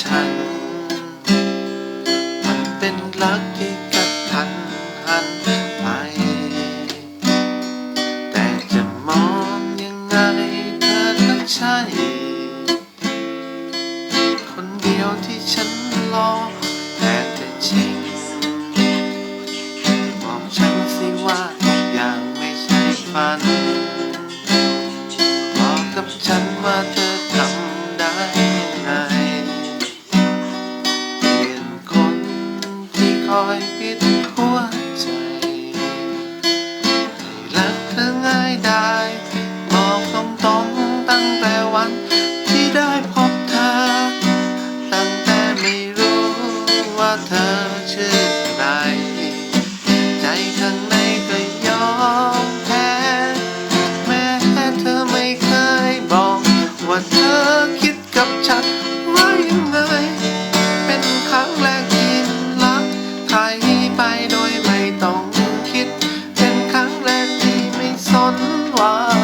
ฉัน มันเป็นรักที่กระทันหันไป แต่จะมองยังไงเธอต้องใช่ คนเดียวที่ฉันรอแต่จะจริงบอกฉันสิว่าทุกอย่างไม่ใช่ฝัน อยปิดหัวใจรักเธอง่ายได้บอกตรงๆตั้งแต่วันที่ได้พบเธอ ตั้งแต่ไม่รู้ว่าเธอชื่ออะไร ใจข้างใน นว่า